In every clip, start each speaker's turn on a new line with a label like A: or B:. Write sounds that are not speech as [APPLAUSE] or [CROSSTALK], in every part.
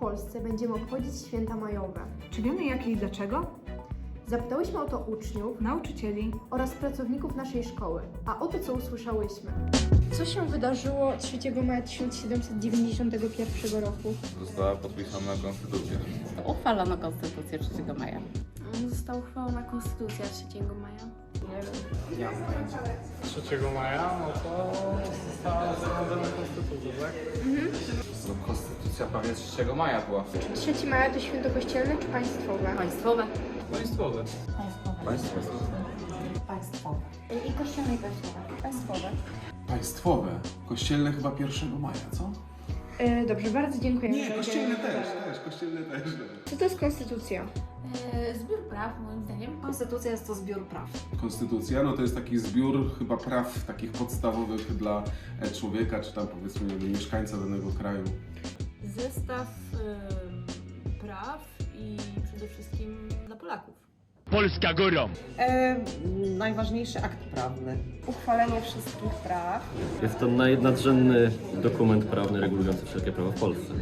A: Polsce będziemy obchodzić święta majowe.
B: Czy wiemy jakie i dlaczego?
A: Zapytałyśmy o to uczniów
B: Nauczycieli.
A: oraz pracowników naszej szkoły, a oto co usłyszałyśmy.
C: Co się wydarzyło 3 maja 1791 roku?
D: Została podpisana konstytucja.
E: Uchwalono Konstytucję 3 maja.
C: Została uchwalona Konstytucja 3 maja.
F: 3 maja, no to została ustanowiona konstytucja, tak?
D: No, konstytucja prawie 3 maja była.
C: 3 maja to święto kościelne czy państwowe?
E: Państwowe.
F: Państwowe.
D: Państwo.
E: Państwowe. I kościelne i państwowe. Państwowe.
G: Państwowe. Kościelne chyba 1 maja, co?
C: E, dobrze, bardzo dziękujemy.
G: Nie, kościelne też, też, kościelne też.
C: Co to jest konstytucja?
E: E, zbiór praw, moim zdaniem. Konstytucja jest to zbiór praw.
G: Konstytucja, no to jest taki zbiór chyba praw takich podstawowych dla e, człowieka, czy tam powiedzmy mieszkańca danego kraju.
H: Zestaw praw i przede wszystkim dla Polaków.
I: Polska górą!
J: E, najważniejszy akt prawny.
C: Uchwalenie wszystkich praw.
I: Jest to naj- nadrzędny dokument prawny regulujący wszelkie prawa w Polsce.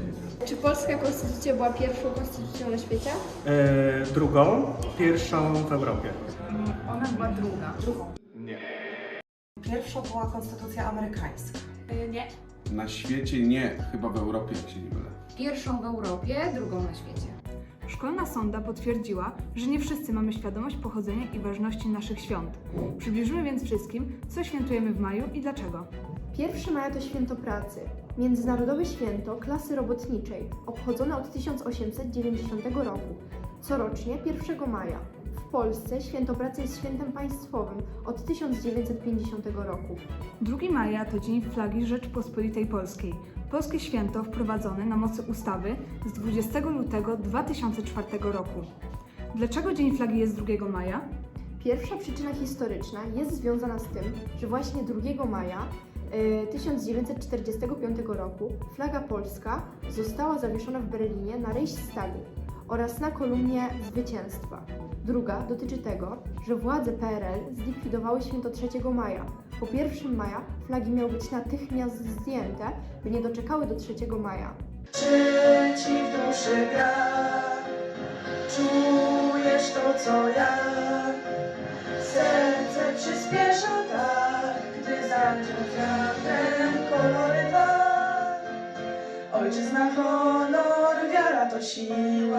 C: Czy polska konstytucja była pierwszą konstytucją na świecie?
F: E, drugą, pierwszą w Europie.
E: Ona była druga. Drugą.
J: Pierwsza była konstytucja amerykańska.
E: E, nie.
G: Na świecie nie, chyba w Europie, jak się nie mylę.
E: Pierwszą w Europie, drugą na świecie.
B: Szkolna sonda potwierdziła, że nie wszyscy mamy świadomość pochodzenia i ważności naszych świąt. Przybliżymy więc wszystkim, co świętujemy w maju i dlaczego.
A: 1 maja to święto pracy, międzynarodowe święto klasy robotniczej, obchodzone od 1890 roku, corocznie 1 maja. W Polsce święto pracy jest świętem państwowym od 1950 roku.
B: 2 maja to Dzień Flagi Rzeczpospolitej Polskiej. Polskie święto wprowadzone na mocy ustawy z 20 lutego 2004 roku. Dlaczego Dzień Flagi jest 2 maja?
A: Pierwsza przyczyna historyczna jest związana z tym, że właśnie 2 maja e, 1945 roku flaga polska została zawieszona w Berlinie na Reichstagu oraz na kolumnie zwycięstwa. Druga dotyczy tego, że władze PRL zlikwidowały święto 3 maja. Po 1 maja flagi miały być natychmiast zdjęte, by nie doczekały do 3 maja.
J: Czy w duszy gra? Czujesz to, co ja? Serce przyspiesza tak, gdy zaczął wiatrem kolory dwa. Ojczyzna, honor, wiara to siła.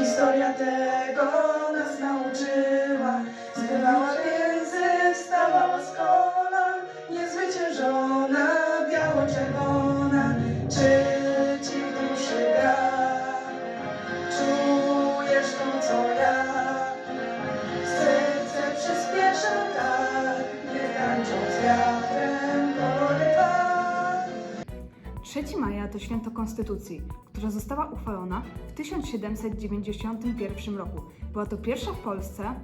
J: Historia tego nas nauczyła. Zbywała więzy, wstawała
B: 3 maja to święto Konstytucji, która została uchwalona w 1791 roku. Była to pierwsza w Polsce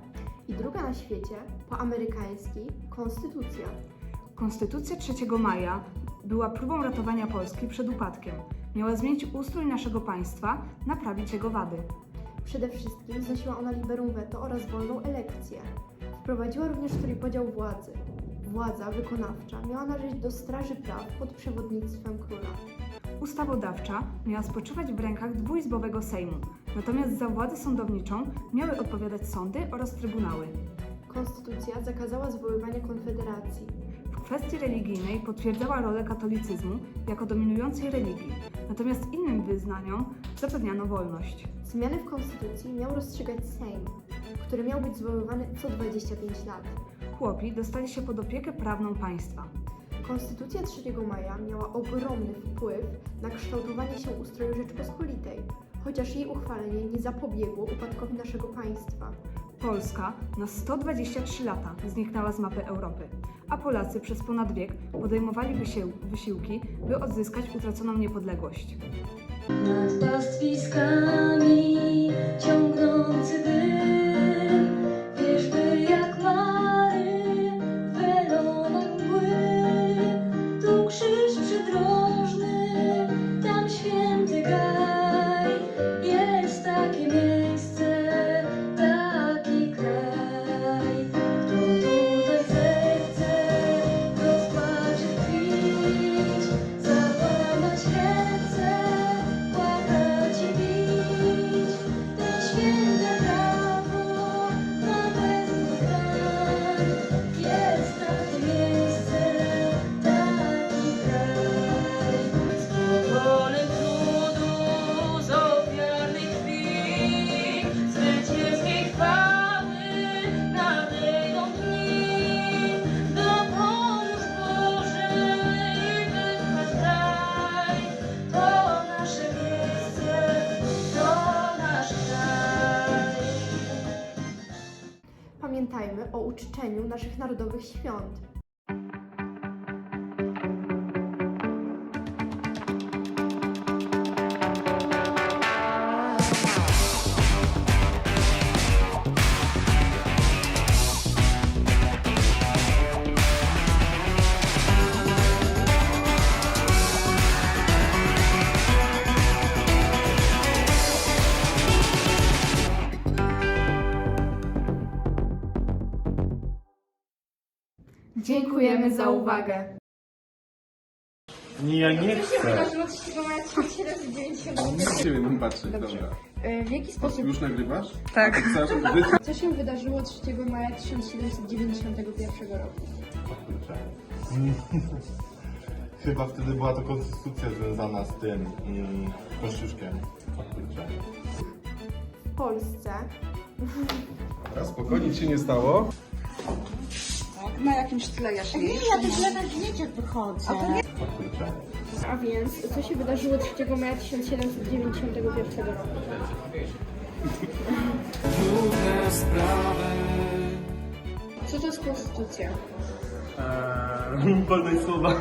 A: I druga na świecie, po amerykański, konstytucja.
B: Konstytucja 3 maja była próbą ratowania Polski przed upadkiem. Miała zmienić ustrój naszego państwa, naprawić jego wady.
A: Przede wszystkim znosiła ona liberum veto oraz wolną elekcję. Wprowadziła również trójpodział władzy. Władza wykonawcza miała należeć do Straży Praw pod przewodnictwem króla.
B: Ustawodawcza miała spoczywać w rękach dwuizbowego Sejmu, natomiast za władzę sądowniczą miały odpowiadać sądy oraz trybunały.
A: Konstytucja zakazała zwoływania konfederacji.
B: W kwestii religijnej potwierdzała rolę katolicyzmu jako dominującej religii, natomiast innym wyznaniom zapewniano wolność.
A: Zmiany w konstytucji miał rozstrzygać Sejm, który miał być zwoływany co 25 lat.
B: Chłopi dostali się pod opiekę prawną państwa.
A: Konstytucja 3 maja miała ogromny wpływ na kształtowanie się ustroju Rzeczpospolitej, chociaż jej uchwalenie nie zapobiegło upadkowi naszego państwa.
B: Polska na 123 lata zniknęła z mapy Europy, a Polacy przez ponad wiek podejmowali wysił- wysiłki, by odzyskać utraconą niepodległość.
C: Nad pastwiskami ciągnący dym
A: uczczeniu naszych narodowych świąt.
K: Dziękujemy za uwagę.
F: Nie, ja nie chcę.
L: Wydarzyło 3 maja 1790.
G: Na ciebie mam patrzeć, dobra.
L: E, W jaki sposób...
G: Już nagrywasz?
K: Tak.
G: Wy-
L: Co się wydarzyło 3 maja 1791 roku? [LAUGHS]
F: Chyba wtedy była to konstytucja związana z tym mm, kościuszkiem.
A: W Polsce
G: Dobra, spokojnie ci się nie stało.
M: Na jakimś tle jaśniejszym. Nie, ja też na zdjęciach wychodzę.
L: A więc, co się wydarzyło 3 maja 1791 roku? Co to jest konstytucja?
F: Eee, [LAUGHS] wolność słowa.